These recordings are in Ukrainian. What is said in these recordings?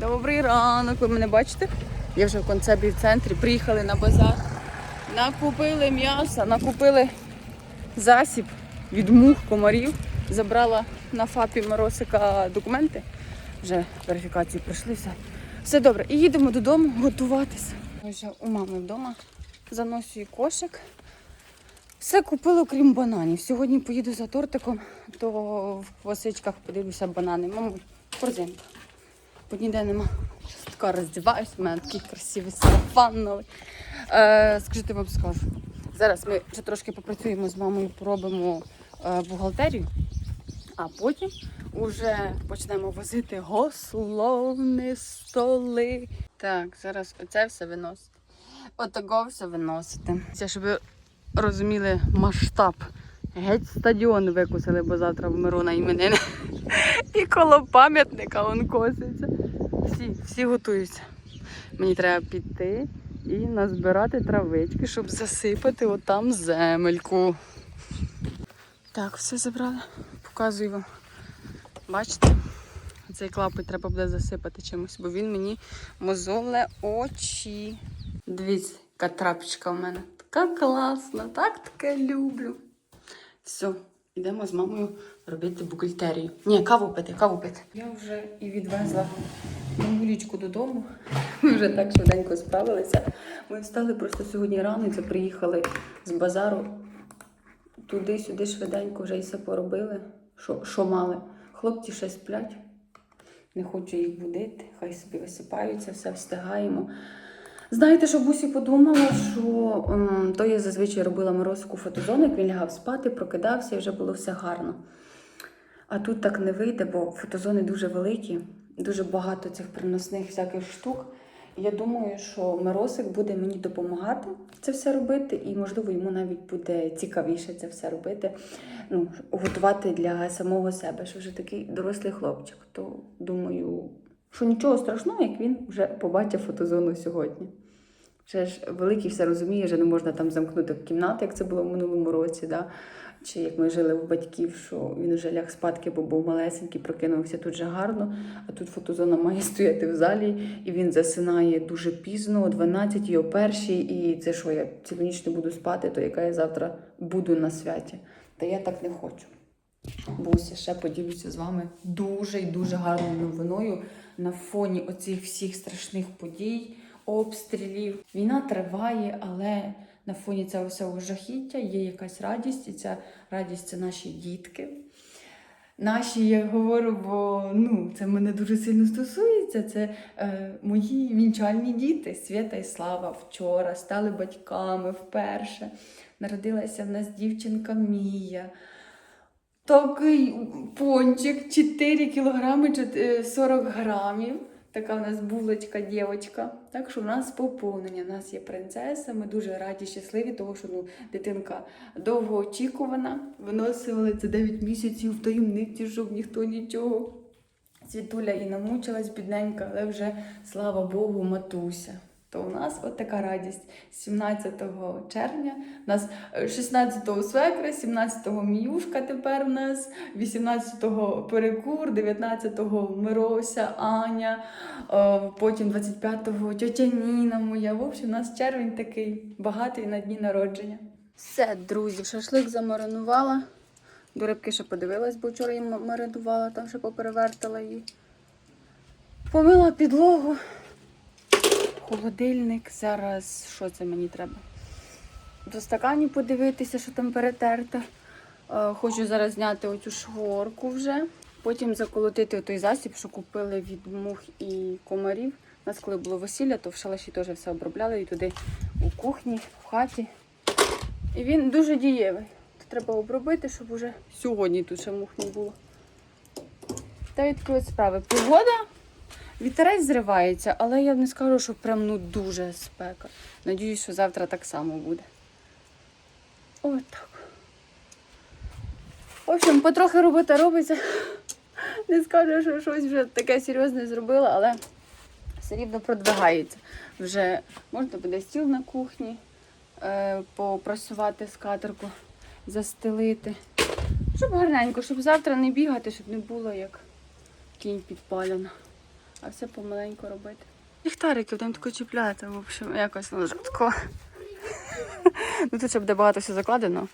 Добрий ранок, ви мене бачите? Я вже в концебі в центрі. Приїхали на базар. Накупили м'ясо, накупили засіб від мух, комарів. Забрала на ФАПі Моросика документи. Вже верифікації пройшли, все. Все добре. І їдемо додому готуватися. Вже у мами вдома. Заношу їй кошик. Все купила, окрім бананів. Сьогодні поїду за тортиком, то в квасичках подивлюся банани. Мабуть, корзинка. Бо ніде нема. Щас така роздіваюся, у мене такий красивий сарафан новий. Е, скажіть, вам скажу. Зараз ми ще трошки попрацюємо з мамою, поробимо е, бухгалтерію, а потім вже почнемо возити гословні столи. Так, зараз оце все виносити. Отако все виносити. Це щоб ви розуміли масштаб. Геть стадіон викусили, бо завтра в Мирона іменини. І коло пам'ятника він коситься. Всі, всі готуються. Мені треба піти і назбирати травички, щоб засипати отам земельку. Так, все забрали. Показую вам. Бачите? Цей клапоть треба буде засипати чимось, бо він мені мозоле очі. Дивіться, яка трапочка в мене. Така класна, так таке люблю. Все, йдемо з мамою робити бухгалтерію. Ні, каву пити, каву пити. Я вже і відвезла мамулічку додому. Ми вже так швиденько справилися. Ми встали просто сьогодні рано, це приїхали з базару. Туди-сюди швиденько вже і все поробили, що, що мали. Хлопці ще сплять. Не хочу їх будити, хай собі висипаються, все встигаємо. Знаєте, що Бусі подумала, що ем, то я зазвичай робила морозку фотозону, як він лягав спати, прокидався і вже було все гарно. А тут так не вийде, бо фотозони дуже великі, дуже багато цих приносних всяких штук. Я думаю, що Миросик буде мені допомагати це все робити, і, можливо, йому навіть буде цікавіше це все робити, ну, готувати для самого себе, що вже такий дорослий хлопчик. То думаю, що нічого страшного, як він вже побачив фотозону сьогодні. Вже ж великий все розуміє, що не можна там замкнути в кімнату, як це було в минулому році. Да? Чи як ми жили в батьків, що він вже ляг спадки, бо був малесенький, прокинувся тут же гарно, а тут фотозона має стояти в залі, і він засинає дуже пізно, о 12 о 1 і це що, я цілу ніч не буду спати, то яка я завтра буду на святі. Та я так не хочу. Бусі, ще поділюся з вами дуже і дуже гарною новиною на фоні оцих всіх страшних подій, обстрілів. Війна триває, але на фоні цього всього жахіття є якась радість, і ця радість це наші дітки. Наші, я говорю, бо ну, це мене дуже сильно стосується. Це е, мої вінчальні діти, Свята і Слава, вчора стали батьками вперше. Народилася в нас дівчинка Мія. Такий пончик 4 кілограми е, 40 грамів. Така в нас булочка, дівчинка. Так що в нас поповнення. У нас є принцеса. Ми дуже раді, щасливі, тому що ну, дитинка довго очікувана. Виносили це 9 місяців в таємниці, щоб ніхто нічого. Світуля і намучилась бідненька, але вже слава Богу, матуся. То у нас от така радість. 17 червня, у нас е, 16-го свекра, 17-го міюшка тепер у нас, 18-го перекур, 19-го Мирося, Аня, е, потім 25-го тьотя Ніна моя. В общем, у нас червень такий багатий на дні народження. Все, друзі, шашлик замаринувала. До рибки ще подивилась, бо вчора її маринувала, там ще поперевертала її. Помила підлогу. Холодильник. Зараз що це мені треба? До стаканів подивитися, що там перетерте. Хочу зараз зняти оцю шворку вже. Потім заколотити той засіб, що купили від мух і комарів. У нас коли було весілля, то в шалаші теж все обробляли і туди у кухні, в хаті. І він дуже дієвий. То треба обробити, щоб уже сьогодні тут ще мух не було. Та от справи. Погода, вітерець зривається, але я не скажу, що прям ну дуже спека. Надіюсь, що завтра так само буде. От так. В общем, потрохи робота робиться. Не скажу, що щось вже таке серйозне зробила, але все рівно продвигається. Вже можна буде стіл на кухні е, попрасувати скатерку, застелити. Щоб гарненько, щоб завтра не бігати, щоб не було як кінь підпалена. А все помаленьку робити. Ліхтарики будемо тако чіпляти, в общем, якось ну, жорстко. ну тут ще буде багато все закладено.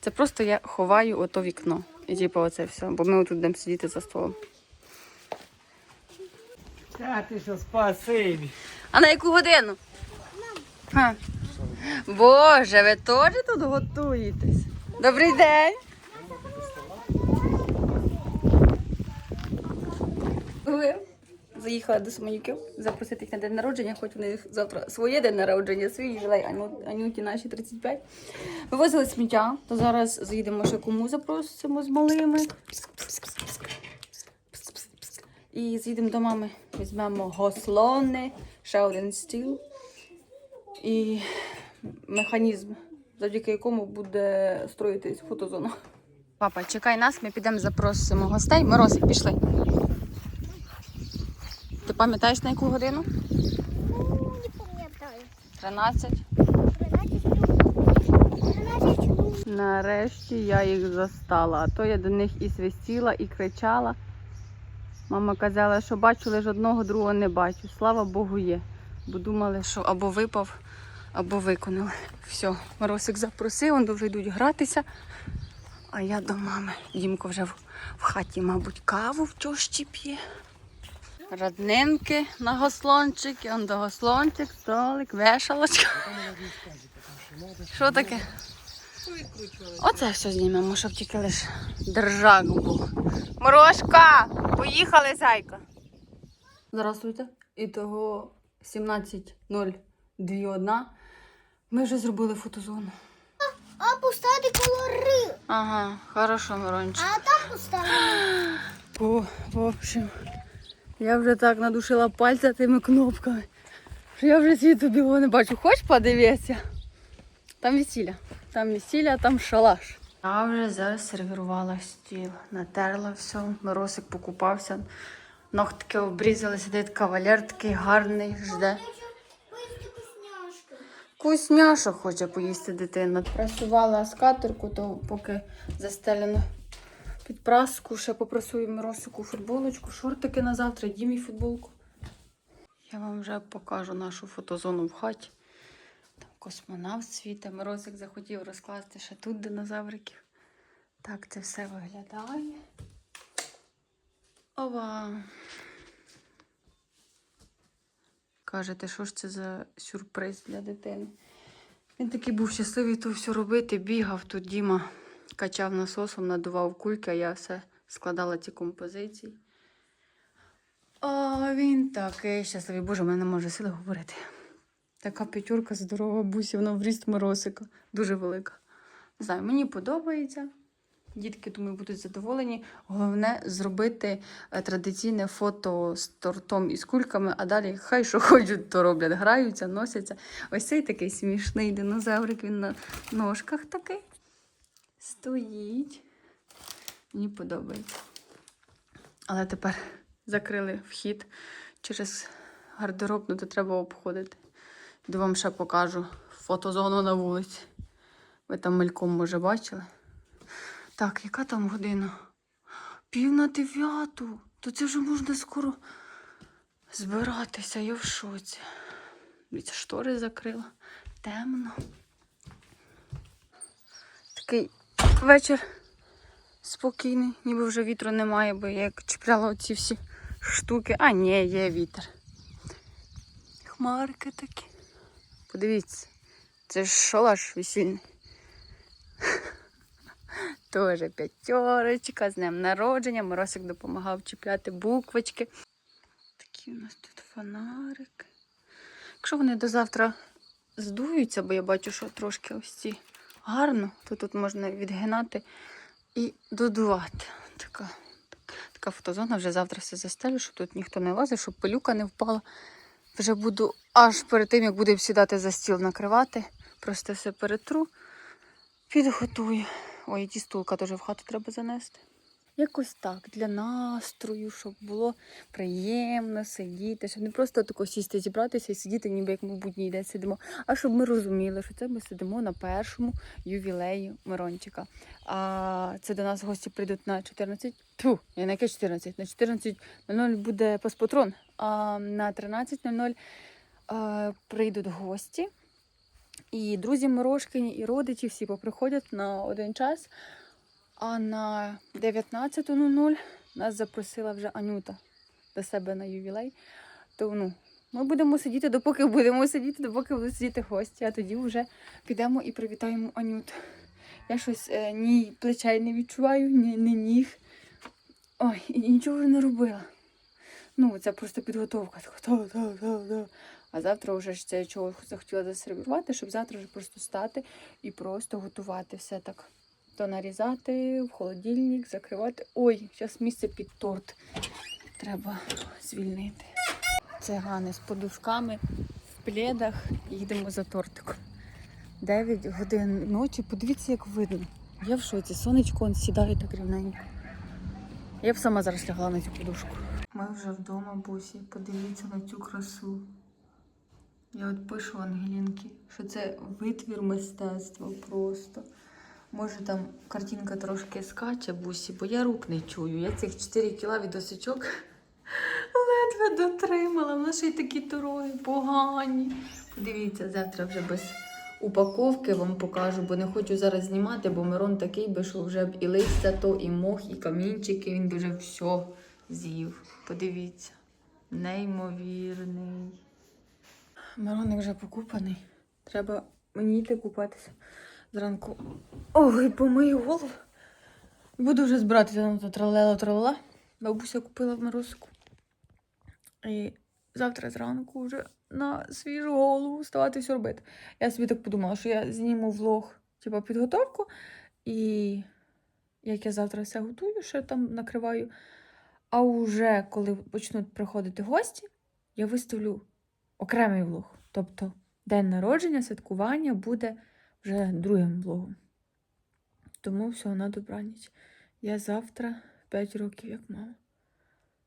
Це просто я ховаю ото вікно. І типу оце все. Бо ми тут будемо сидіти за столом. Та ти що спасибі. А на яку годину? Ха. Боже, ви теж тут готуєтесь? Добрий день. Ви заїхала до Семенюків запросити їх на день народження, хоч них завтра своє день народження, свій ювілей, Аню, Анюті наші 35. Вивозили сміття, то зараз заїдемо ще кому запросимо з малими. І з'їдемо до мами, візьмемо гослони, ще один стіл і механізм, завдяки якому буде строїтись фотозона. Папа, чекай нас, ми підемо запросимо гостей. Морозик, пішли. Ти пам'ятаєш на яку годину? Ну, не пам'ятаю. 13. 13 13 Нарешті я їх застала. А то я до них і свистіла, і кричала. Мама казала, що бачу, лише одного другого не бачу. Слава Богу, є. Бо думали, що або випав, або виконали. Все, Моросик запросив, вони вже йдуть гратися. А я до мами. Дімко вже в, в хаті, мабуть, каву в чощі п'є. Роднинки на гослончик, он до гослончик, столик, вешалочка. Що таке? Оце все знімемо, щоб тільки лише держак був. Морошка! Поїхали, зайка. Здравствуйте. І того 17.021. Ми вже зробили фотозону. А поставити кольори. Ага, хорошо, Мирончик. А там поставити. О, в общем, я вже так надушила пальця тими кнопками, що я вже світу білого не бачу. Хоч подивитися? Там весілля. Там весілля, там шалаш. Я вже засервірувала стіл, натерла все, Миросик покупався. Ногтики обрізали, сидить кавалер такий гарний, жде. Поїсти хоче поїсти дитина. Прасувала скатерку, то поки застелено під праску, ще попросую Миросику футболочку, шортики на завтра, Дімі футболку. Я вам вже покажу нашу фотозону в хаті. Там космонавт світа. Миросик захотів розкласти ще тут динозавриків. Так це все виглядає. Ова. Кажете, що ж це за сюрприз для дитини? Він такий був щасливий то все робити, бігав тут Діма, качав насосом, надував кульки, а я все складала ці композиції. А він такий щасливий. Боже, в мене не може сили говорити. Така п'ятюрка здорова бусі, вона в ріст моросика. Дуже велика. Не знаю, мені подобається. Дітки, думаю, будуть задоволені. Головне зробити е, традиційне фото з тортом і з кульками, а далі хай що хочуть, то роблять. Граються, носяться. Ось цей такий смішний динозаврик, він на ножках такий. Стоїть. Мені подобається. Але тепер закрили вхід через гардеробну, то треба обходити. Йду вам ще покажу фотозону на вулиці. Ви там мельком, може, бачили. Так, яка там година? Пів на дев'яту. То це вже можна скоро збиратися, я в шоці. Дивіться, штори закрила. Темно. Такий вечір спокійний, ніби вже вітру немає, бо я чіпляла оці всі штуки. А, ні, є вітер. Хмарки такі. Подивіться, це ж шалаш весільний. Тоже п'ятерочка, з днем народження. Моросик допомагав чіпляти буквочки. Такі у нас тут фонарики. Якщо вони до завтра здуються, бо я бачу, що трошки ось ці гарно, то тут можна відгинати і додувати. Така, така фотозона. Вже завтра все застелю, щоб тут ніхто не лазив, щоб пилюка не впала. Вже буду аж перед тим, як будемо сідати за стіл накривати. Просто все перетру, підготую. Ой, і стулка теж в хату треба занести. Якось так, для настрою, щоб було приємно сидіти, щоб не просто тако сісти, зібратися і сидіти, ніби як ми в будній день сидимо, а щоб ми розуміли, що це ми сидимо на першому ювілеї Мирончика. А це до нас гості прийдуть на 14. Тьфу, я на яке 14? На 14.00 буде паспатрон, а на 13.00 а, прийдуть гості. І друзі Мирошкині, і родичі всі поприходять на один час. А на 19.00 нас запросила вже Анюта до себе на ювілей. То ну, ми будемо сидіти, допоки будемо сидіти, допоки будуть сидіти гості, а тоді вже підемо і привітаємо Анюту. Я щось е, ні плечей не відчуваю, ні, ні ніг. Ой, і нічого не робила. Ну, це просто підготовка. А завтра вже ж це чого захотіла засервірувати, щоб завтра вже просто стати і просто готувати все так. То нарізати в холодильник, закривати. Ой, зараз місце під торт. Треба звільнити. Цигани з подушками в пледах їдемо за тортиком. 9 годин ночі. Подивіться, як видно. Я в шоці. Сонечко он сідає так рівненько. Я б сама зараз лягла на цю подушку. Ми вже вдома, бусі. Подивіться на цю красу. Я от пишу Ангелінки, що це витвір мистецтва просто. Може там картинка трошки скаче бусі, бо я рук не чую. Я цих 4 кіла від осичок ледве дотримала. Вона ще й такі дороги погані. Подивіться, завтра вже без упаковки вам покажу, бо не хочу зараз знімати, бо Мирон такий би, що вже б і листя то, і мох, і камінчики. Він би вже все з'їв. Подивіться. Неймовірний. Мироник вже покупаний. Треба мені йти купатися зранку. Ой, помию голову. Буду вже збиратися на то тралела. Бабуся купила в морозку. І завтра зранку вже на свіжу голову вставати все робити. Я собі так подумала, що я зніму влог, типу, підготовку, і як я завтра все готую, ще там накриваю. А вже коли почнуть приходити гості, я виставлю окремий влог. Тобто день народження, святкування буде вже другим влогом. Тому все, на добраніч. Я завтра 5 років як мама.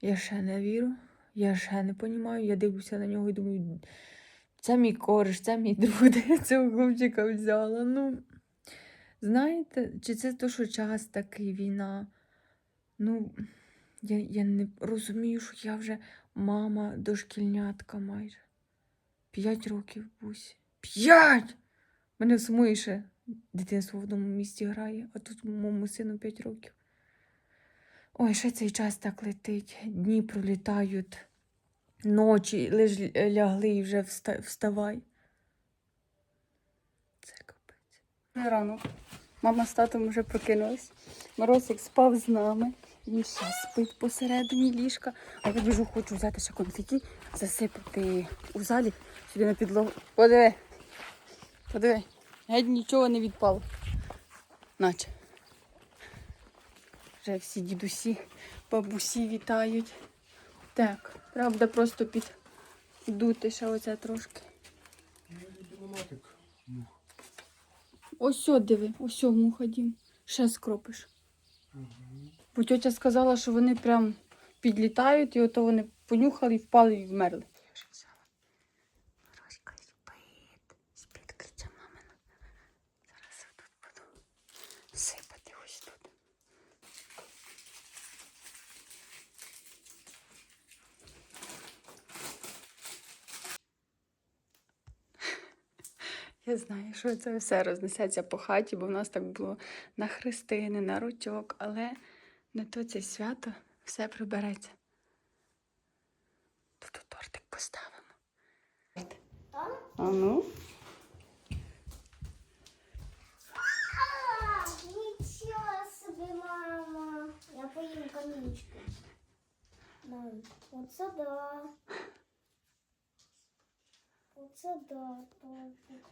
Я ще не вірю, я ще не розумію. Я дивлюся на нього і думаю, це мій кориш, це мій друг, де я цього хлопчика взяла. Ну, знаєте, чи це то, що час такий війна? Ну, я, я не розумію, що я вже мама дошкільнятка майже. П'ять років бусі. П'ять! Мене сумує ще дитинство в одному місті грає, а тут моєму сину 5 років. Ой, ще цей час так летить. Дні пролітають, ночі лиш лягли і вже вставай. Це капець. Ранок. Мама з татом вже прокинулись. Морозик спав з нами. Він ще спить посередині ліжка. А я біжу, хочу взяти ще конфеті, засипати у залі сюди на підлогу. Подиви. Подиви. Геть нічого не відпало. Наче. Вже всі дідусі, бабусі вітають. Так, треба просто піддути ще оце трошки. Ось диви, ось муха дім. Ще скропиш. Бо тьотя сказала, що вони прям підлітають, і ото вони понюхали, впали і вмерли. Я вже взяла. Роська спить. Спить крича мамина. Зараз я тут буду сипати ось тут. Я знаю, що це все рознесеться по хаті, бо в нас так було на хрестини, на ручок, але не то це свято все прибереться. Тут тортик поставимо. А ну? Нічого собі, мама. Я поїм камінчики. Мам, оце да. Оце да. тортик.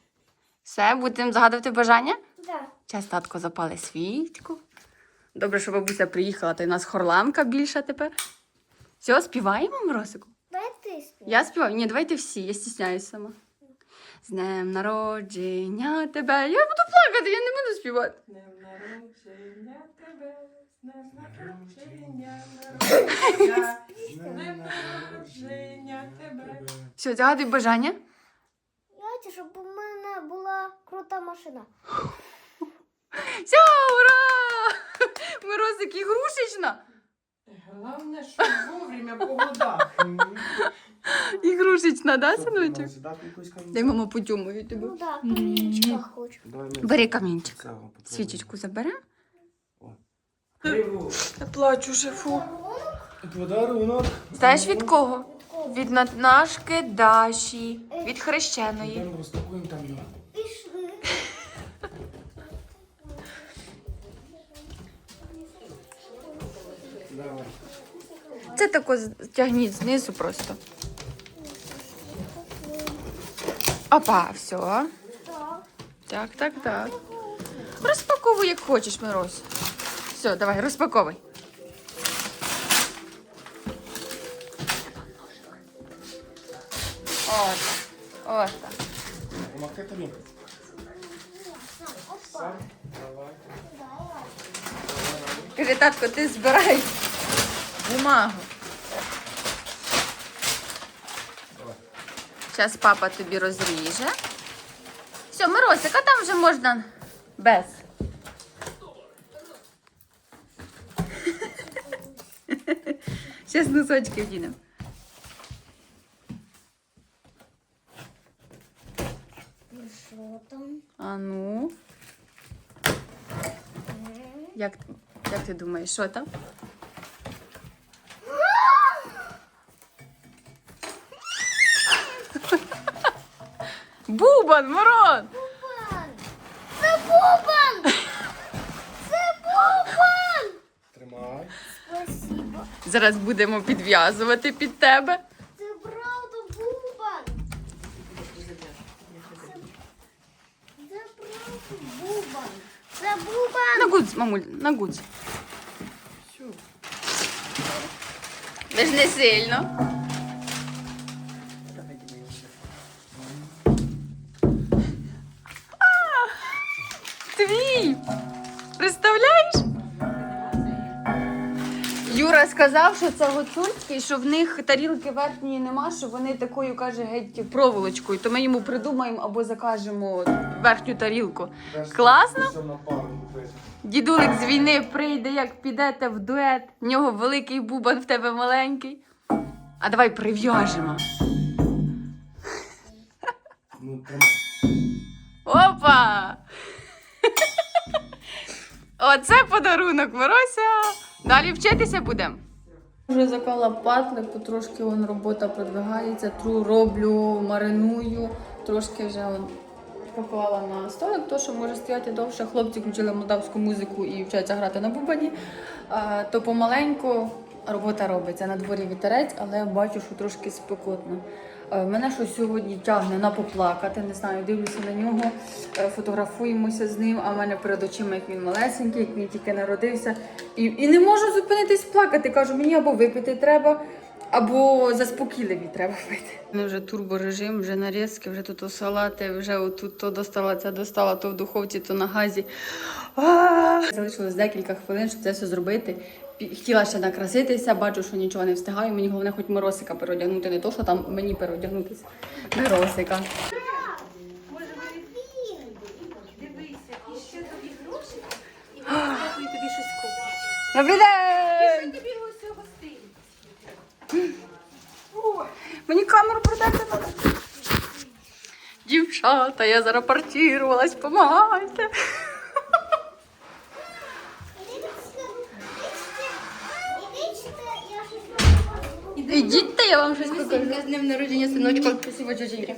Все, будемо загадувати бажання? Да. Час татко запали свічку. Добре, що бабуся приїхала, то й у нас хорланка більша тепер. Все, співаємо, ти спів. Я співаю? Ні, давайте всі, я стісняюсь сама. З днем народження тебе. Я буду плакати, я не буду співати. Днем народження тебе, з днем народження, народження, з днем народження тебе. Все, загадуй бажання. Я хочу, щоб у була крута машина. Все, ура! Морозик ігрушечна. Головне, щоб вовремя по годах. Ігрушечна, да, синочок? Дай мама потюмаю тебе. Ну так, камінчика хочу. Бери камінчик. Свічечку заберемо. Я плачу вже, фу. Подарунок. Знаєш від кого? Від нашки Даші, від хрещеної. Йдемо розпакуємо там його. Пішли. Давай. Це тако тягніть знизу просто. Опа, все. Так. Так, так. Розпаковуй як хочеш, Мирось. Все, давай, розпаковуй. От так. Помогти тобі. Сам. Давай. Каже, татко, ти збирай бумагу. Зараз папа тобі розріже. Все, Миросик, а там вже можна без. Зараз носочки вдінемо. Ну що там? А ну. Як, як ти думаєш, що там? Бубан, Мирон! Бубан! Це бубан! Це бубан! Тримай. Спасибо. Зараз будемо підв'язувати під тебе. Мамуль, на гудз. Ви ж не сильно. Сказав, що це гуцульський, що в них тарілки верхньої нема, що вони такою, каже, геть проволочкою. То ми йому придумаємо або закажемо верхню тарілку. Класно? Дідулик з війни прийде, як підете в дует. В нього великий бубан, в тебе маленький. А давай прив'яжемо. Ну. Опа! Оце подарунок, Мирося. Далі вчитися будемо. Вже заклала патлик, потрошки вон робота продвигається. Тру роблю, мариную. Трошки вже вон поклала на столик, то що може стояти довше. Хлопці включили молдавську музику і вчаться грати на бубані. А, то помаленьку робота робиться. На дворі вітерець, але бачу, що трошки спекотно. Е, Мене щось сьогодні тягне на поплакати. Не знаю, дивлюся на нього, е, фотографуємося з ним. А в мене перед очима, як він малесенький, як він тільки народився. І, і не можу зупинитись плакати. Кажу, мені або випити треба, або заспокійливі треба пити. Мене вже турборежим, вже нарізки, вже тут салати, вже отут то достала, це достала, то в духовці, то на газі. Залишилось декілька хвилин, щоб це все зробити. Хотіла ще накраситися, бачу, що нічого не встигаю. Мені головне хоч моросика переодягнути, не то, що там мені переодягнутися. Моросика. Дивися, і ще тобі гроші, і тобі щось купить. Добрий день! Тобі ось цього. Мені камеру продати треба. Дівчата, я зарапортувалась, помагайте. Ідіть, я вам щось покажу. З днем народження, синочко. Спасибо, Юрія.